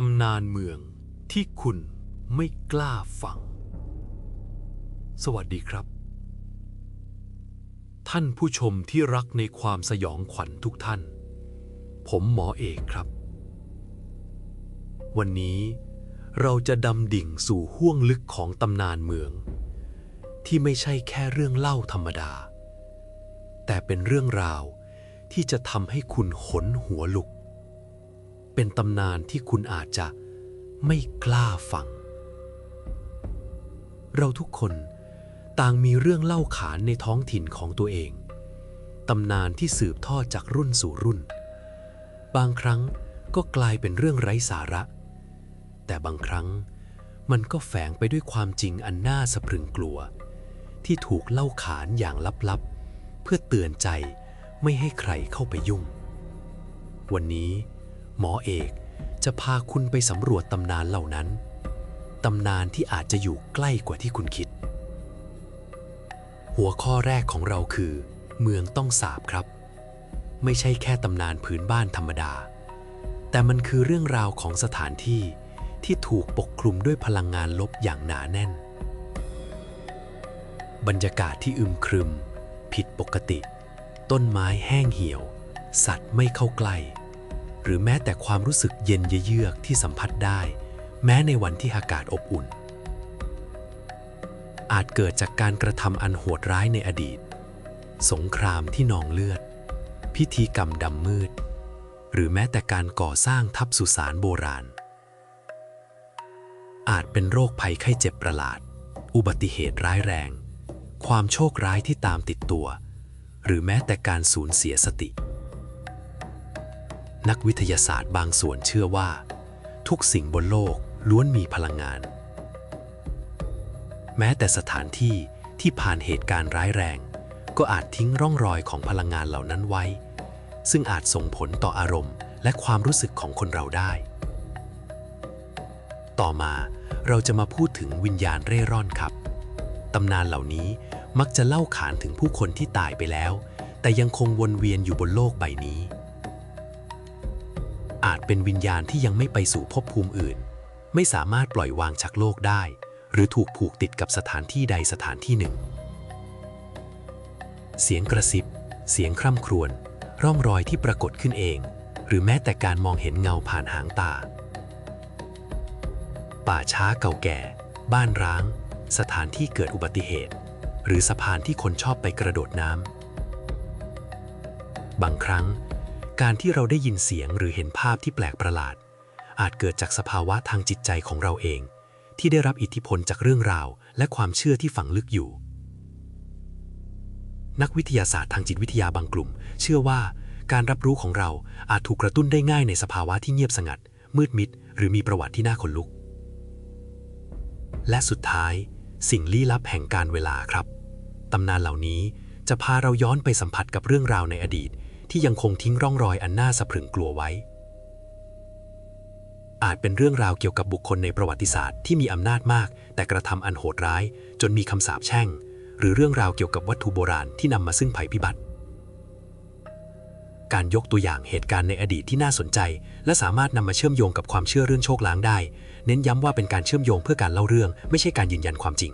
ตำนานเมืองที่คุณไม่กล้าฟัง สวัสดีครับ ท่านผู้ชมที่รักในความสยองขวัญทุกท่าน ผมหมอเอกครับ วันนี้เราจะดำดิ่งสู่ห้วงลึกของตำนานเมือง ที่ไม่ใช่แค่เรื่องเล่าธรรมดา แต่เป็นเรื่องราวที่จะทำให้คุณขนหัวลุก เป็นตำนานที่คุณอาจจะไม่กล้าฟัง เราทุกคนต่างมีเรื่องเล่าขานในท้องถิ่นของตัวเอง ตำนานที่สืบทอดจากรุ่นสู่รุ่น บางครั้งก็กลายเป็นเรื่องไร้สาระ แต่บางครั้งมันก็แฝงไปด้วยความจริงอันน่าสะพรึงกลัว ที่ถูกเล่าขานอย่างลับๆ เพื่อเตือนใจไม่ให้ใครเข้าไปยุ่ง วันนี้ หมอเอกจะพาคุณไปสำรวจตำนานเหล่านั้น ตำนานที่อาจจะอยู่ใกล้กว่าที่คุณคิด หัวข้อแรกของเราคือ เมืองต้องสาบครับ ไม่ใช่แค่ตำนานพื้นบ้านธรรมดา แต่มันคือเรื่องราวของสถานที่ที่ถูกปกคลุมด้วยพลังงานลบอย่างหนาแน่น บรรยากาศที่อึมครึม ผิดปกติ ต้นไม้แห้งเหี่ยว สัตว์ไม่เข้าใกล้ หรือแม้แต่ความรู้สึกเย็นเยือกที่สัมผัสได้ แม้ในวันที่อากาศอบอุ่น อาจเกิดจากการกระทำอันโหดร้ายในอดีต สงครามที่นองเลือด พิธีกรรมดำมืด หรือแม้แต่การก่อสร้างทับสุสานโบราณ อาจเป็นโรคภัยไข้เจ็บประหลาด อุบัติเหตุร้ายแรง ความโชคร้ายที่ตามติดตัว หรือแม้แต่การสูญเสียสติ นักวิทยาศาสตร์บางส่วนเชื่อว่า ทุกสิ่งบนโลกล้วนมีพลังงาน แม้แต่สถานที่ที่ผ่านเหตุการณ์ร้ายแรง ก็อาจทิ้งร่องรอยของพลังงานเหล่านั้นไว้ ซึ่งอาจส่งผลต่ออารมณ์ และความรู้สึกของคนเราได้ ต่อมาเราจะมาพูดถึงวิญญาณเร่ร่อนครับ ตำนานเหล่านี้มักจะเล่าขานถึงผู้คนที่ตายไปแล้ว แต่ยังคงวนเวียนอยู่บนโลกใบนี้ อาจเป็นวิญญาณที่ยังไม่ไปสู่ภพภูมิอื่น ไม่สามารถปล่อยวางจากโลกได้ หรือถูกผูกติดกับสถานที่ใดสถานที่หนึ่ง เสียงกระซิบ เสียงคร่ำครวญ ร่องรอยที่ปรากฏขึ้นเอง หรือแม้แต่การมองเห็นเงาผ่านหางตา ป่าช้าเก่าแก่ บ้านร้าง สถานที่เกิดอุบัติเหตุ หรือสะพานที่คนชอบไปกระโดดน้ำบางครั้ง การที่เราได้ยินเสียงหรือเห็นภาพที่แปลกประหลาด อาจเกิดจากสภาวะทางจิตใจของเราเอง ที่ได้รับอิทธิพลจากเรื่องราว และความเชื่อที่ฝังลึกอยู่ นักวิทยาศาสตร์ทางจิตวิทยาบางกลุ่ม เชื่อว่าการรับรู้ของเราอาจถูกกระตุ้นได้ง่ายในสภาวะที่เงียบสงัด มืดมิด หรือมีประวัติที่น่าขนลุก และสุดท้าย สิ่งลี้ลับแห่งการเวลาครับ ตำนานเหล่านี้จะพาเราย้อนไปสัมผัสกับเรื่องราวในอดีต ที่ยังคงทิ้งร่องรอยอันน่าสะพรึงกลัวไว้ อาจเป็นเรื่องราวเกี่ยวกับบุคคลในประวัติศาสตร์ที่มีอำนาจมาก แต่กระทำอันโหดร้าย จนมีคำสาปแช่ง หรือเรื่องราวเกี่ยวกับวัตถุโบราณที่นำมาซึ่งภัยพิบัติ การยกตัวอย่างเหตุการณ์ในอดีตที่น่าสนใจ และสามารถนำมาเชื่อมโยงกับความเชื่อเรื่องโชคล้างได้ เน้นย้ำว่าเป็นการเชื่อมโยงเพื่อการเล่าเรื่อง ไม่ใช่การยืนยันความจริง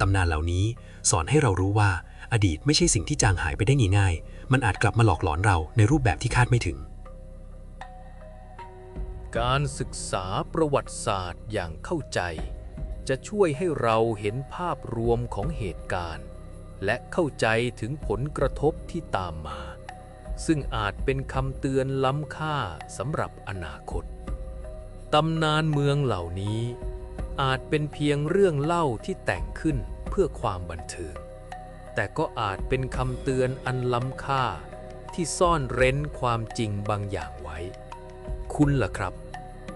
ตำนานเหล่านี้สอนให้เรารู้ว่า อดีตไม่ใช่สิ่งที่จางหายไปได้ง่ายๆ มันอาจกลับมาหลอกหลอนเราในรูปแบบที่คาดไม่ถึง การศึกษาประวัติศาสตร์อย่างเข้าใจ จะช่วยให้เราเห็นภาพรวมของเหตุการณ์ และเข้าใจถึงผลกระทบที่ตามมา ซึ่งอาจเป็นคำเตือนล้ำค่าสำหรับอนาคตตำนานเมืองเหล่านี้อาจเป็นเพียงเรื่องเล่าที่แต่งขึ้นเพื่อความบันเทิง แต่ก็อาจเป็นคำเตือนอันล้ำค่า ที่ซ่อนเร้นความจริงบางอย่างไว้ คุณล่ะครับ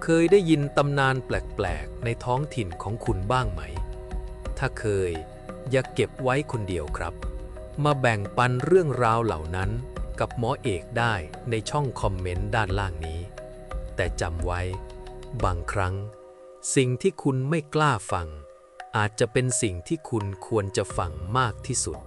เคยได้ยินตำนานแปลกๆ ในท้องถิ่นของคุณบ้างไหม ถ้าเคย อย่าเก็บไว้คนเดียวครับ มาแบ่งปันเรื่องราวเหล่านั้นกับหมอเอกได้ในช่องคอมเมนต์ด้านล่างนี้ แต่จำไว้ บางครั้ง สิ่งที่คุณไม่กล้าฟังอาจจะเป็นสิ่งที่คุณควรจะฟังมากที่สุด